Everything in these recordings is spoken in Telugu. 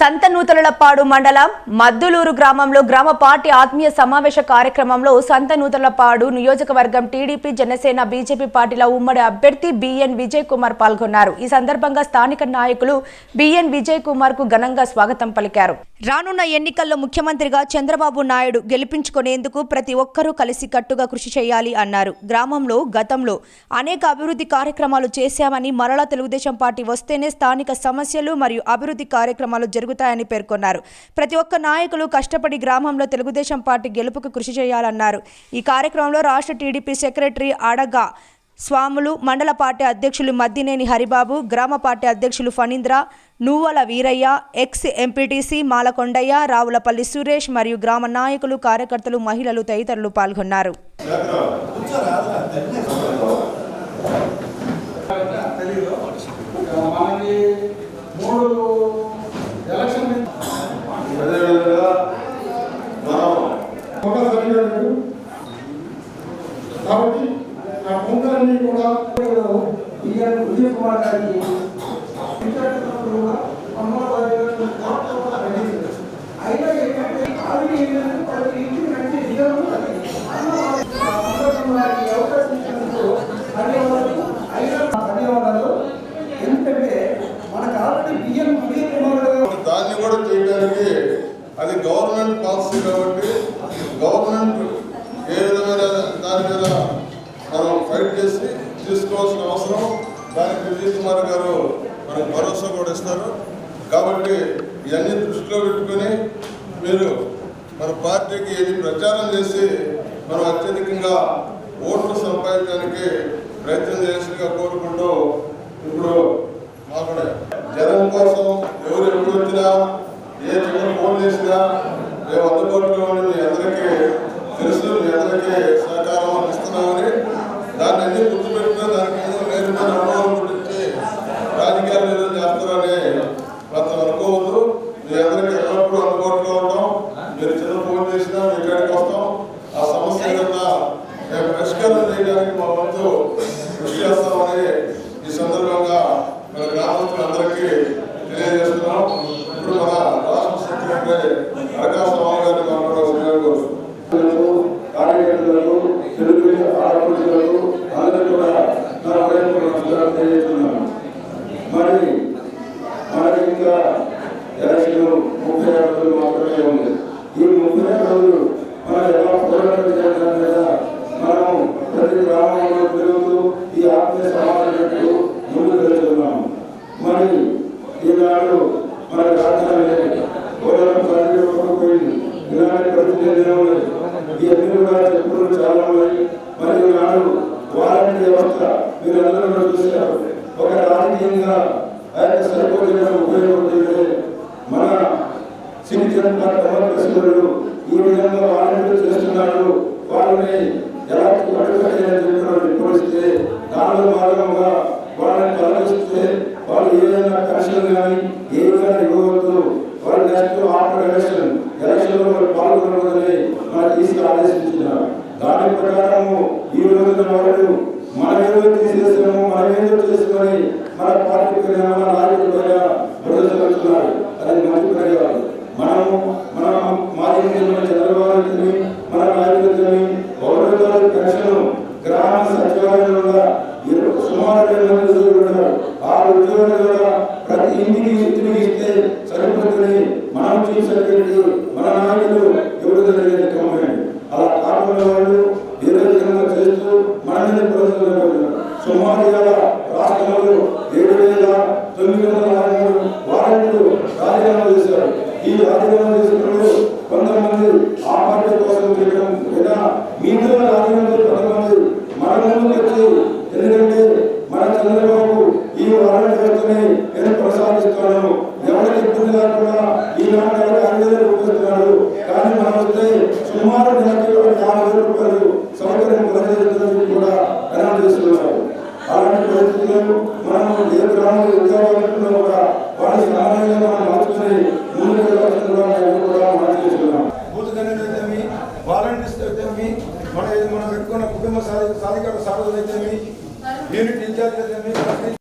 సంతనూతలపాడు మండలం మద్దులూరు గ్రామంలో గ్రామ పార్టీ ఆత్మీయ సమావేశ కార్యక్రమంలో సంతనూతలపాడు నియోజకవర్గం టీడీపీ జనసేన బీజేపీ పార్టీల ఉమ్మడి అభ్యర్థి బిఎన్ విజయ్ కుమార్ పాల్గొన్నారు. ఈ సందర్భంగా స్థానిక నాయకులు బిఎన్ విజయ్ కుమార్కు ఘనంగా స్వాగతం పలికారు. రానున్న ఎన్నికల్లో ముఖ్యమంత్రిగా చంద్రబాబు నాయుడు గెలిపించుకునేందుకు ప్రతి ఒక్కరూ కలిసి కట్టుగా కృషి చేయాలి అన్నారు. గ్రామంలో గతంలో అనేక అభివృద్ధి కార్యక్రమాలు చేశామని మరలా తెలుగుదేశం పార్టీ వస్తేనే స్థానిక సమస్యలు మరియు అభివృద్ధి కార్యక్రమాలు జరుగుతాయని పేర్కొన్నారు. ప్రతి ఒక్క నాయకులు కష్టపడి గ్రామంలో తెలుగుదేశం పార్టీ గెలుపుకు కృషి చేయాలన్నారు. ఈ కార్యక్రమంలో రాష్ట్ర టీడీపీ సెక్రటరీ అడగా స్వాములు మండల పార్టీ అధ్యక్షులు మద్దినేని హరిబాబు గ్రామ పార్టీ అధ్యక్షులు ఫణీంద్ర నువ్వల వీరయ్య ఎక్స్ ఎంపీటీసీ మాలకొండయ్య రావులపల్లి సురేష్ మరియు గ్రామ నాయకులు కార్యకర్తలు మహిళలు తదితరులు పాల్గొన్నారు మనకి మూడు ఎలక్షన్ అదేవిధంగా మనం ఒక సరిహద్దు కాబట్టి ఆ ముందరన్నీ కూడా ఈయన విజయ్ కుమార్ గారికి అయినా ఏంటంటే ఆల్రెడీ ఏంటంటే వాళ్ళకి ఇంటికి మంచి నిజం ఉన్నది. అందరం వారికి అవకాశం ఇచ్చినందుకు ధన్యవాదాలు. అయినా ధన్యవాదాలు ఎందుకంటే మనకు ఆల్రెడీ బియ్యం విజయ్ కుమార్ గారు దాన్ని కూడా చేయడానికి అది గవర్నమెంట్ పాలసీ కాబట్టి గవర్నమెంట్ ఏ విధమైన దాని మీద మనం ఫైట్ చేసి తీసుకోవాల్సిన అవసరం. దానికి విజయ్ కుమార్ గారు మనకు భరోసా కూడా ఇస్తారు. కాబట్టి ఇవన్నీ దృష్టిలో పెట్టుకొని మీరు మన పార్టీకి ఏది ప్రచారం చేసి మనం అత్యధికంగా ఓట్లు సంపాదించడానికి ప్రయత్నం చేసినట్టుగా కోరుకుంటూ ఇప్పుడు మాకు జనం కోసం ఎవరు ఎప్పుడు వచ్చినా ఏ చిన్న ఫోన్ చేసినా మేము అందుబాటులో ఉండి మీ అందరికీ తెలుసు మీ అందరికీ సహకారం అందిస్తున్నామని దాన్ని అన్ని గుర్తుపెట్టుకుని దానికి ఏదో నేర్చుకుని అనుభవం గురించి రాజకీయాలు ఏదో చేస్తారని కొంత అనుకోవద్దు మీ అందరికీ ఎల్లప్పుడూ అందుబాటులో ఉంటాం మీరు చిన్న ఫోన్ చేసినా మీ కాడికి వస్తాం ఆ సమస్య ఏదన్నా మేము పరిష్కారం చేయడానికి మా వంతు కృషి చేస్తామని ఈ సందర్భంగా మన గ్రామస్తులందరికీ తెలియజేస్తున్నాం. ఇప్పుడు మన రాష్ట్ర సెక్రటరీ అరకా స్వామి గారిని మాట్లాడవలసిందిగా కార్యకర్తలకు తెలుగు ఆడపడుచులకు అందరూ కూడా నా హృదయపూర్వక నమస్కారం తెలియజేస్తున్నాను మరి మనకి ఇంకా ఎలక్షన్ ముప్పై ఆరు రోజులు మాత్రమే ఉంది ఈ ముప్పై ఆరు రోజులు మనం ఎలా పోరాటం చేయడం మీద మనం ప్రతి గ్రామంలో తిరుగుతూ ఈ ఆత్మీయ సమావేశంలో ముందుకు వెళ్తున్నాము మరి ఈనాడు మన రాజధాని పోరాటం సాధించకపోయింది ఇలాంటి పరిస్థితి లేదు ఇవన్నీ కూడా చెప్పులు చాలా ఉన్నాయి మరి నాడు వారంటీ వ్యవస్థ మీరందరూ కూడా చూశారు ఒక రాజకీయంగా ఆయన సరిపోతున్న ఉపయోగపడుతుంది మన సిటిజన్ డెమోక్రసీలు ఈ విధంగా వాలంటీర్లు చేస్తున్నాడు వాళ్ళని ఎలా అడుగుతాయని చెప్పినట్టు పరిస్థితి దానిలో వాళ్ళని తొలగిస్తే వాళ్ళు ఏ విధంగా కమిషన్ కానీ ఏ విధంగా ఇవ్వగలుగుతారు వాళ్ళు నెక్స్ట్ ఆఫ్టర్ ఎలక్షన్ ఎలక్షన్లో వాళ్ళు పాల్గొనవద్దని మనకు తీసుకు ఆదేశించినారు దాని ప్రకారము ఈ రోజున వాళ్ళు మనం ఏదో తీసేస్తున్నాము మనం ఏదో చేసుకొని మన పార్టీ పైన మన నాయకుల పైన బురద అది మంచి పని కాదు మనము మన మాజీ ముఖ్యమంత్రి చంద్రబాబు మన నాయకులని పౌరతాలు పెన్షన్ గ్రామ సచివాలయంలో ఇరవై సుమారు వేల మంది ఉద్యోగులు ఉన్నారు ఆ ఉద్యోగులు కూడా ప్రతి ఇంటికి ఇంటికి ఇస్తే మనం చీఫ్ మన నాయకులు ఎవరు జరిగేది అలా కాకుండా వాళ్ళు ఏదో విధంగా చేస్తూ ప్రజలు సుమారు ఇవాళ రాష్ట్రంలో ఏడు వేల తొమ్మిది వందల అరవై మూడు వారంట్లు రాజీనామా చేశారు ఈ రాజీనామా చేసినప్పుడు కొంతమంది ఆ పార్టీ కోసం చేయడం లేదా మీతో రాజీనామా కొంతమంది మన ముందుకు వచ్చి ఎందుకంటే మన చంద్రబాబు ఈ వారంటీ వ్యవస్థని నేను కొనసాగిస్తున్నాను ఎవరికి ఇబ్బంది లేకుండా ఈనాడు నెలకు ఐదు వేలు రూపాయలు కానీ మనం వస్తే సుమారు నెలకి ఒక యాభై వేల రూపాయలు సౌకర్యం కొనసాగుతుందని కూడా అనౌన్స్ చేస్తున్నారు అలాంటి పరిస్థితుల్లో మనం ఏ గ్రామంలో ఉద్యోగాలు కూడా వారి సామాన్యంగా మనం మార్చుకొని ముందుకు వెళ్ళాల్సిన కూడా మేము కూడా మనం చేస్తున్నాం బూత్ కన్వీనర్ అయితేమి వాలంటీర్స్ అయితేమి మన మనం పెట్టుకున్న కుటుంబ సాధి సాధికార సాధన యూనిట్ ఇన్ఛార్జ్ అయితేమి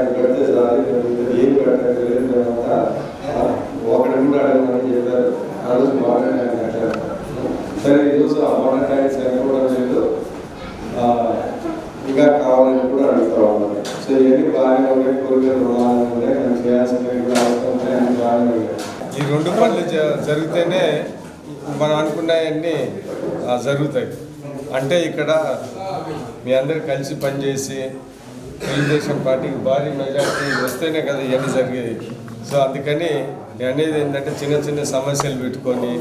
వాటర్ పెడితే కడితే చాలు ఏం కట్టలేదు మేమంతా ఆ, ఒకటి కూడా అడగమని చెప్పారు. ఆ రోజు వాటర్ ట్యాంక్ కట్టారు సరే ఈరోజు ఆ వాటర్ ట్యాంక్ సరిపోవడం లేదు. ఇంకా కావాలని కూడా అడుగుతా ఉన్నాను సో ఇవన్నీ బాగానే ఉన్నాయి కోరికలు రుణాలు ఉన్నాయి. మనం చేయాల్సినవి కూడా అవసరం ఉన్నాయి అని బాగానే ఉన్నాయి. ఈ రెండు పనులు జరిగితేనే మనం అనుకున్నాయన్నీ జరుగుతాయి. అంటే ఇక్కడ మీ అందరు కలిసి పనిచేసి తెలుగుదేశం పార్టీకి భారీ మెజార్టీ వస్తేనే కదా ఇవన్నీ జరిగేది. సో అందుకని నేను అనేది ఏంటంటే చిన్న చిన్న సమస్యలు పెట్టుకొని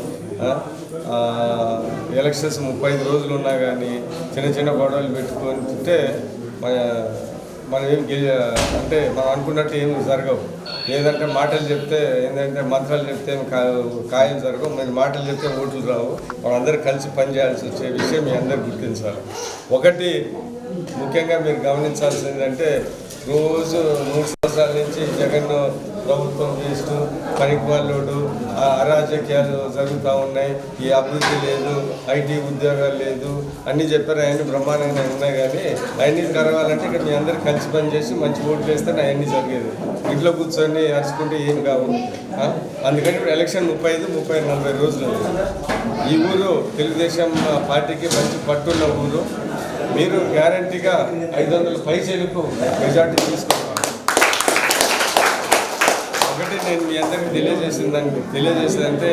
ఎలక్షన్స్ ముప్పై ఐదు రోజులు ఉన్నా కానీ చిన్న చిన్న గొడవలు పెట్టుకొని తింటే మన మనం ఏం అంటే మనం అనుకున్నట్టు ఏం జరగవు. ఏదంటే మాటలు చెప్తే ఏంటంటే మంత్రాలు చెప్తే ఏం ఖాయం జరగవు. మీరు మాటలు చెప్తే ఓట్లు రావు. మనందరూ కలిసి పనిచేయాల్సి వచ్చే విషయం మీ అందరు గుర్తించాలి. ఒకటి ముఖ్యంగా మీరు గమనించాల్సింది ఏంటంటే రోజు మూడు సంవత్సరాల నుంచి జగన్ ప్రభుత్వం చేస్తూ పనికి వాళ్ళోడు ఆ అరాజకీయాలు జరుగుతూ ఉన్నాయి. ఈ అభివృద్ధి లేదు ఐటీ ఉద్యోగాలు లేదు అన్నీ చెప్పారు అవన్నీ బ్రహ్మాండంగా ఉన్నాయి కానీ అవన్నీ జరగాలంటే ఇక్కడ మీ అందరు కలిసి పనిచేసి మంచి ఓట్లు వేస్తే అవన్నీ జరిగేది. ఇంట్లో కూర్చొని అరుచుకుంటే ఏం కావు. అందుకని ఇప్పుడు ఎలక్షన్ ముప్పై ఐదు ముప్పై నలభై రోజులు ఈ ఊరు తెలుగుదేశం పార్టీకి మంచి పట్టున్న ఊరు. మీరు గ్యారంటీగా ఐదు వందల పైసలకు మెజార్టీ తీసుకోవాలి ఒకటి నేను మీ అందరికి తెలియజేసిందని తెలియజేసేదంటే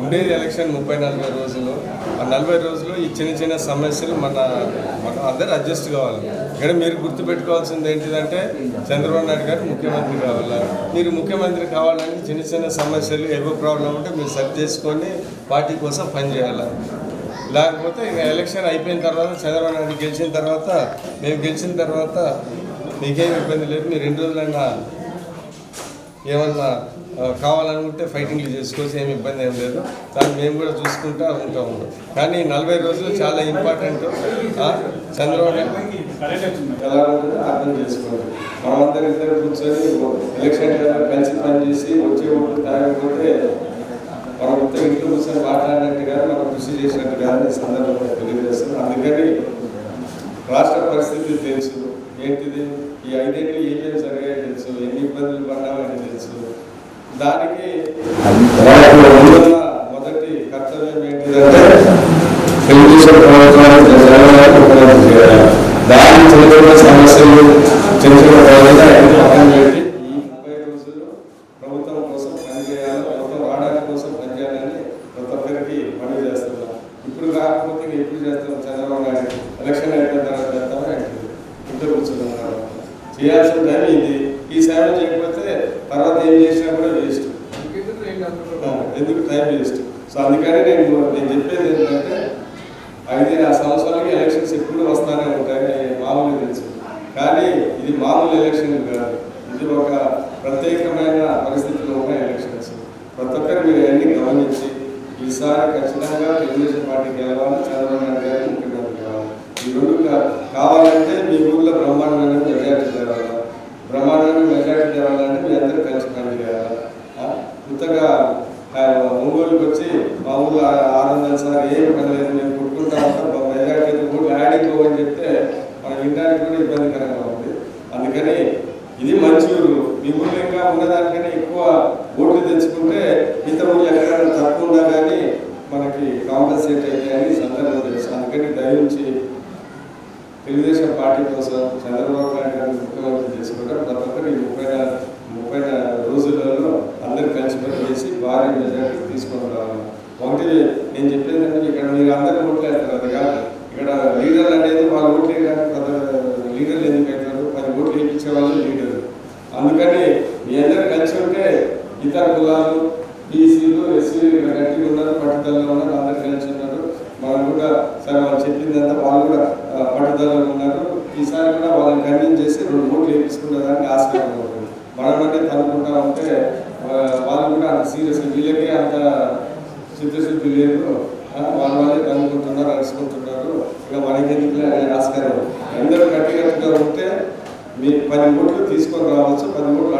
ఉండేది ఎలక్షన్ ముప్పై నలభై రోజులు ఆ నలభై రోజులు ఈ చిన్న చిన్న సమస్యలు మన మన అందరూ అడ్జస్ట్ కావాలి. ఇక్కడ మీరు గుర్తుపెట్టుకోవాల్సింది ఏంటిదంటే చంద్రబాబు నాయుడు గారు ముఖ్యమంత్రి కావాలా మీరు ముఖ్యమంత్రి కావాలని చిన్న చిన్న సమస్యలు ఏవో ప్రాబ్లం ఉంటే మీరు సరి చేసుకొని పార్టీ కోసం పనిచేయాలి లేకపోతే ఇంకా ఎలక్షన్ అయిపోయిన తర్వాత చంద్రబాబు నాయుడు గెలిచిన తర్వాత మేము గెలిచిన తర్వాత మీకేం ఇబ్బంది లేదు మీరు రెండు రోజులైనా ఏమన్నా కావాలనుకుంటే ఫైటింగ్లు చేసుకోవచ్చు ఏమి ఇబ్బంది ఏం లేదు. దాన్ని మేము కూడా చూసుకుంటా ఉంటా. ఉన్నాం కానీ నలభై రోజులు చాలా ఇంపార్టెంట్. చంద్రబాబు నాయుడు ఎలా ఉంటుందో అర్థం చేసుకోండి. మనమందరం ఇద్దరు కూర్చొని ఎలక్షన్ టైంలో పని చేసి వచ్చే ఓట్లు తాగకపోతే మనం మొత్తం ఇంట్లో కూర్చొని మాట్లాడినట్టుగా మనం కృషి చేసినట్టుగా ఈ సందర్భంగా తెలియజేస్తున్నాం. అందుకని రాష్ట్ర పరిస్థితి తెలుసు. ఏంటిది? ఈ ఐదేళ్ళు ఏమేమి జరిగాయో తెలుసు. ఎన్ని ఇబ్బందులు పడ్డామని తెలుసు. దానికి మొదటి కర్తవ్యం ఏంటిదంటే తెలుగుదేశం ప్రభుత్వానికి దాని చిన్న చిన్న సమస్యలు చిన్న చిన్న ప్రాబ్లమ్స్ అన్ని పక్కన పెట్టి ఈ ముప్పై రోజులు ప్రభుత్వం కోసం పనిచేయాలి ప్రభుత్వం రావడానికి కోసం పనిచేయాలని ప్రతి ఒక్కరికి పని చేస్తున్నాం ఇప్పుడు కాకపోతే ఇంక ఎప్పుడు చేస్తాం చంద్రబాబు నాయుడు ఎలక్షన్ అయిపోయిన తర్వాత చేస్తామని అంటుంది ఇంట్లో కూర్చున్నాం చేయాల్సిన టైం ఇది. ఈ సేవ చేయకపోతే తర్వాత ఏం చేసినా కూడా వేస్ట్. ఎందుకు? Time waste. సో అందుకని నేను నేను చెప్పేది ఏంటంటే ఐదు ఆ సంవత్సరాలకి ఎలక్షన్స్ ఎప్పుడు వస్తానే ఉంటాయి మామూలు తెలుసు కానీ ఇది మామూలు ఎలక్షన్ కాదు ఇది ఒక ప్రత్యేకమైన పరిస్థితిలో ఉన్న ఎలక్షన్స్ ప్రతి ఒక్కరు మీరు అన్ని గమనించి ఈసారి ఖచ్చితంగా తెలుగుదేశం పార్టీకి గెలవాలి చంద్రబాబు నాయుడు గారు ముఖ్యమంత్రి కావాలి ఈ రెండు కా- కావాలంటే మీ ఊర్లో బ్రహ్మాండమైన మెజార్టీ తేవాలి బ్రహ్మాండమైన మెజార్టీ తేవాలంటే మీ అందరూ కలిసి పని చేయాలి ఆ? కొత్తగా ఆ, ఒంగోలుకి వచ్చి మా ఊళ్ళో ఆ- ఆరు వందల సార్ ఏం పని లేదు మేము కొట్టుకుంటా ఉంటాం మా మెజార్టీ కూడా యాడింగ్ పోవని చెప్తే మనం వినడానికి కూడా ఇబ్బందికరంగా ఉంది అందుకని ఇది మంచి ఊరు మీ ఊళ్ళో ఇంకా ఉన్నదానికన్నా ఎక్కువ ఓట్లు తెచ్చుకుంటే మిగతా ఊళ్ళో ఎక్కడైనా తక్కువ ఉన్నా కానీ మనకి కాంపన్సేట్ అయితే అని సందర్భం తెలుసు అందుకని తెలుగుదేశం పార్టీ కోసం చంద్రబాబు చెప్పిందంతా వాళ్ళు కూడా పట్టుదలలో ఉన్నారు. ఈసారి కూడా వాళ్ళని కన్విన్స్ చేసి రెండు ఓట్లు వేయించుకునేదానికి ఆస్కారం ఉంటుంది మనం అంటే తనుకుంటా ఉంటే వాళ్ళు కూడా అంత సీరియస్ వీళ్ళకే అంత చిత్తశుద్ధి లేదు. వాళ్ళ వాళ్ళే తనుకుంటున్నారు అరుచుకుంటున్నారు. ఇక మనకి ఆస్కారం ఎందరో గట్టిగా ఉంటే మీ పది ఓట్లు తీసుకొని రావచ్చు పది ఓట్లు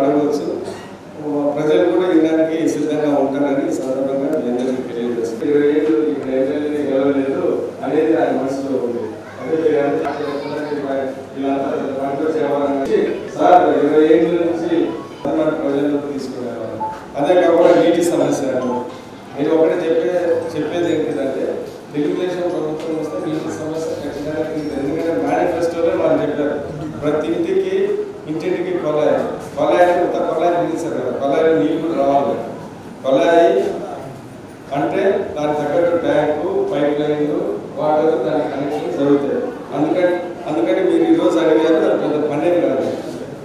దాని తగ్గట్టు ట్యాంకు పైప్ లైన్లు వాటర్ దాని కనెక్షన్ జరుగుతాయి. అందుకని అందుకని మీరు ఈరోజు అడిగారు అది పెద్ద పనే కాదు.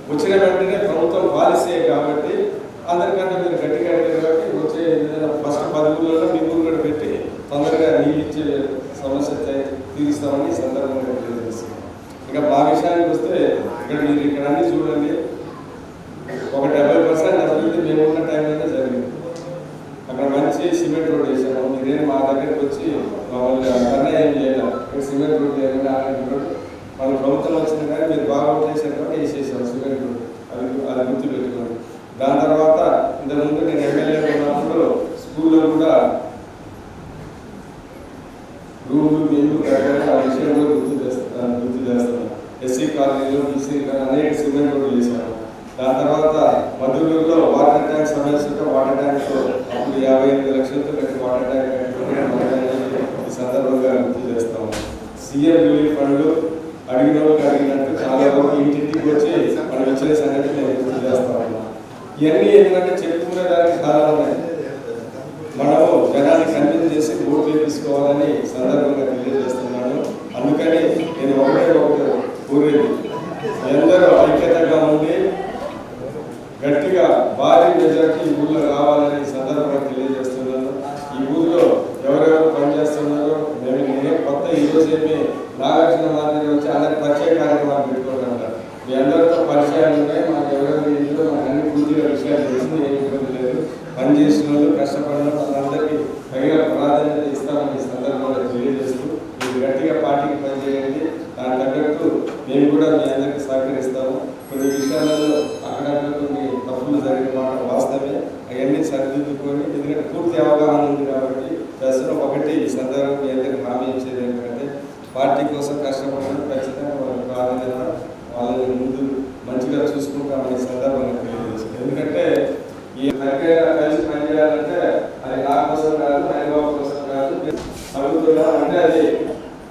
వచ్చిన వెంటనే ప్రభుత్వం పాలసీ కాబట్టి అందరికంటే మీరు గట్టిగా అడిగారు కాబట్టి వచ్చే ఏదైనా ఫస్ట్ పది ఊళ్ళలో మీ ఊరు కూడా పెట్టి తొందరగా నీళ్ళు ఇచ్చే సమస్య తీరుస్తామని ఈ సందర్భంగా తెలియజేస్తున్నాం. ఇంకా మా విషయానికి వస్తే ఇక్కడ మీరు ఇక్కడ అన్ని చూడండి. ఒక డెబ్బై పర్సెంట్ అభివృద్ధి మేము ఉన్న టైంలోనే జరిగింది. అక్కడ మంచి సిమెంట్ రోడ్ వేసాం నేను మా దగ్గరికి వచ్చి మమ్మల్ని అంతనే ఏం సిమెంట్ రోడ్ లేదు ఆరెంజ్ రోడ్ ప్రభుత్వం వచ్చింది కానీ మీరు బాగా చేశారు కాబట్టి వేసేసాం సిమెంట్ రోడ్ అది అది గుర్తు దాని తర్వాత ఇంతకుముందు నేను ఎమ్మెల్యే ఉన్నప్పుడు స్కూల్లో కూడా రూములు నీళ్ళు కట్టాలి ఆ విషయంలో గుర్తు చేస్తాను గుర్తు చేస్తాను ఎస్సీ కాలనీలో బీసీ అనేక సిమెంట్ రోడ్లు చేశాను దాని తర్వాత మధురూరులో వాటర్ ట్యాంక్ సమస్యతో వాటర్ ట్యాంక్ ఐదు లక్షలతో కట్టి వాటర్ ట్యాంక్ ఈ సందర్భంగా గుర్తు చేస్తాము. సీఎం రిలీఫ్ ఫండ్లు అడిగిన వాళ్ళకి అడిగినట్టు చాలా వరకు ఇంటింటికి వచ్చి మనం ఇచ్చిన సంగతి నేను గుర్తు చేస్తా ఇవన్నీ ఏంటంటే చెప్పుకునే దానికి చాలా ఉన్నాయి మనము జనానికి కన్విన్స్ చేసి ఓట్లు తీసుకోవాలని సందర్భం తెలియజేస్తున్నాను అందుకని నేను ఒకటే ఒకటి కోరేది అందరూ ఐక్యతగా ఉండి గట్టిగా భారీ మెజార్టీ ఈ ఊళ్ళో రావాలని ఈ సందర్భంగా తెలియజేస్తున్నాను ఈ ఊళ్ళో ఎవరెవరు పనిచేస్తున్నారో మేము నేనే కొత్త ఈ రోజు ఏమి నాగార్జున మాదిరి వచ్చి అందరికి పరిచయ కార్యక్రమాలు పెట్టుకుంటారు మీ అందరితో పరిచయాలు ఉన్నాయి మాకు ఎవరెవరు ఇందులో మాకు అన్ని పూర్తిగా విషయాలు తెలిసింది ఏమి ఇబ్బంది లేదు పని చేసిన వాళ్ళు కష్టపడిన వాళ్ళందరికీ తగిన ప్రాధాన్యత ఇస్తామని ఈ సందర్భంగా తెలియజేస్తూ మీరు గట్టిగా పార్టీకి పనిచేయండి దాని తగ్గట్టు మేము కూడా మీ అందరికీ సహకరిస్తాము కొన్ని విషయాలలో అక్కడక్కడ కొన్ని తప్పులు జరిగిన మాట వాస్తవమే అవన్నీ సరిదిద్దుకొని ఎందుకంటే పూర్తి అవగాహన ఉంది కాబట్టి దశలో ఒకటి ఈ సందర్భంగా మీ అందరికీ హామీ ఇచ్చేది ఏంటంటే పార్టీ కోసం కష్టపడడం ఖచ్చితంగా వాళ్ళ ప్రాధాన్యత వాళ్ళని ముందు మంచిగా చూసుకుంటామనే సందర్భంగా తెలియజేస్తుంది ఎందుకంటే ఈ దగ్గర కలిసి పనిచేయాలంటే అది నా కోసం కాదు హైదరాబాద్ కోసం కాదు అడుగుతున్నా అంటే అది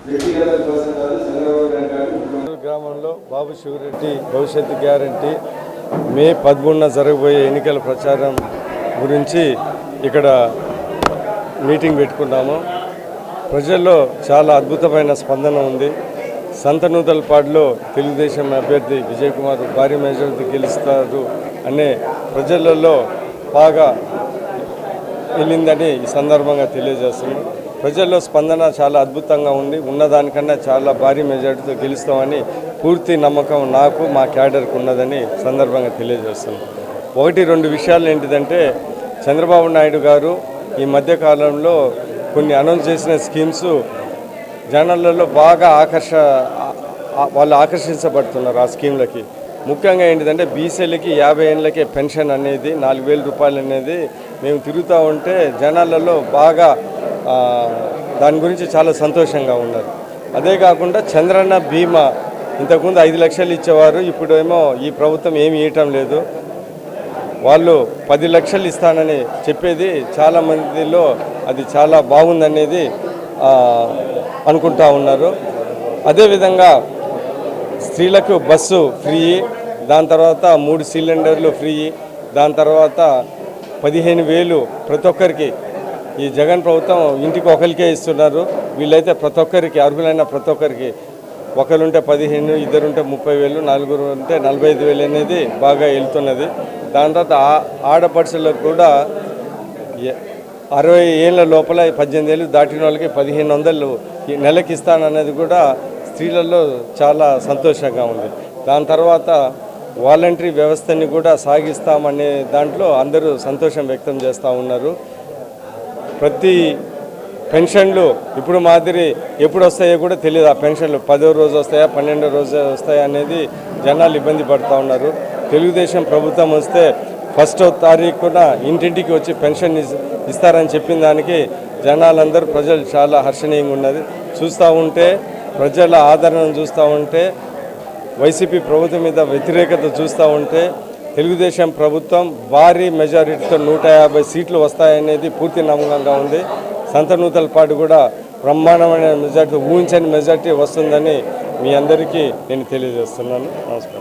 వ్యక్తిగత కోసం కాదు చంద్రబాబు నాయుడు గారు గ్రామంలో బాబు శివరెడ్డి భవిష్యత్తు గ్యారంటీ మే పదమూడున జరగబోయే ఎన్నికల ప్రచారం గురించి ఇక్కడ మీటింగ్ పెట్టుకున్నాము. ప్రజల్లో చాలా అద్భుతమైన స్పందన ఉంది. సంతనూతలపాడులో తెలుగుదేశం అభ్యర్థి విజయ్ కుమార్ భారీ మెజారిటీ గెలుస్తారు అనే ప్రజలలో బాగా వెళ్ళిందని ఈ సందర్భంగా తెలియజేస్తున్నాం. ప్రజల్లో స్పందన చాలా అద్భుతంగా ఉంది. ఉన్నదానికన్నా చాలా భారీ మెజార్టీతో గెలుస్తామని పూర్తి నమ్మకం నాకు మా క్యాడర్కు ఉన్నదని సందర్భంగా తెలియజేస్తున్నాను ఒకటి రెండు విషయాలు ఏంటిదంటే చంద్రబాబు నాయుడు గారు ఈ మధ్యకాలంలో కొన్ని అనౌన్స్ చేసిన స్కీమ్స్ జనాలలో బాగా ఆకర్ష వాళ్ళు ఆకర్షించబడుతున్నారు ఆ స్కీమ్లకి. ముఖ్యంగా ఏంటిదంటే బీసీలకి యాభై ఏళ్ళకే పెన్షన్ అనేది నాలుగు వేల రూపాయలు అనేది మేము తిరుగుతూ ఉంటే జనాలలో బాగా దాని గురించి చాలా సంతోషంగా ఉన్నారు. అదే కాకుండా చంద్రన్న బీమా ఇంతకుముందు ఐదు లక్షలు ఇచ్చేవారు ఇప్పుడేమో ఈ ప్రభుత్వం ఏమి ఇవ్వటం లేదు. వాళ్ళు పది లక్షలు ఇస్తానని చెప్పేది చాలా మందిలో అది చాలా బాగుందనేది అనుకుంటా ఉన్నారు. అదేవిధంగా స్త్రీలకు బస్సు ఫ్రీ దాని తర్వాత మూడు సిలిండర్లు ఫ్రీ దాని తర్వాత పదిహేను వేలు ప్రతి ఒక్కరికి. ఈ జగన్ ప్రభుత్వం ఇంటికి ఒకరికే ఇస్తున్నారు. వీళ్ళైతే ప్రతి ఒక్కరికి అర్హులైన ప్రతి ఒక్కరికి. ఒకరుంటే పదిహేను ఇద్దరుంటే ముప్పై వేలు నలుగురు ఉంటే నలభై ఐదు వేలు అనేది బాగా వెళ్తున్నది. దాని తర్వాత ఆ- ఆడపడుచులకు కూడా అరవై ఏళ్ళ లోపల పద్దెనిమిది ఏళ్ళు దాటిన వాళ్ళకి పదిహేను వందలు నెలకి ఇస్తాననేది కూడా స్త్రీలలో చాలా సంతోషంగా ఉంది. దాని తర్వాత వాలంటరీ వ్యవస్థని కూడా సాగిస్తామనే దాంట్లో అందరూ సంతోషం వ్యక్తం చేస్తూ ఉన్నారు. ప్రతి పెన్షన్లు ఇప్పుడు మాదిరి ఎప్పుడు వస్తాయో కూడా తెలియదు ఆ పెన్షన్లు పదో రోజు వస్తాయా పన్నెండో రోజు వస్తాయా అనేది జనాలు ఇబ్బంది పడుతూ ఉన్నారు. తెలుగుదేశం ప్రభుత్వం వస్తే ఫస్ట్ తారీఖున ఇంటింటికి వచ్చి పెన్షన్ ఇస్తారని చెప్పిన దానికి జనాలందరూ ప్రజలు చాలా హర్షణీయంగా ఉన్నది. చూస్తూ ఉంటే ప్రజల ఆదరణ చూస్తూ ఉంటే వైసీపీ ప్రభుత్వం మీద వ్యతిరేకత చూస్తూ ఉంటే తెలుగుదేశం ప్రభుత్వం భారీ మెజారిటీతో నూట యాభై సీట్లు వస్తాయనేది పూర్తి నమ్మకంగా ఉంది. సంతనూతల పాటు కూడా బ్రహ్మాండమైన మెజార్టీ ఊహించని మెజార్టీ వస్తుందని మీ అందరికీ నేను తెలియజేస్తున్నాను. నమస్కారం.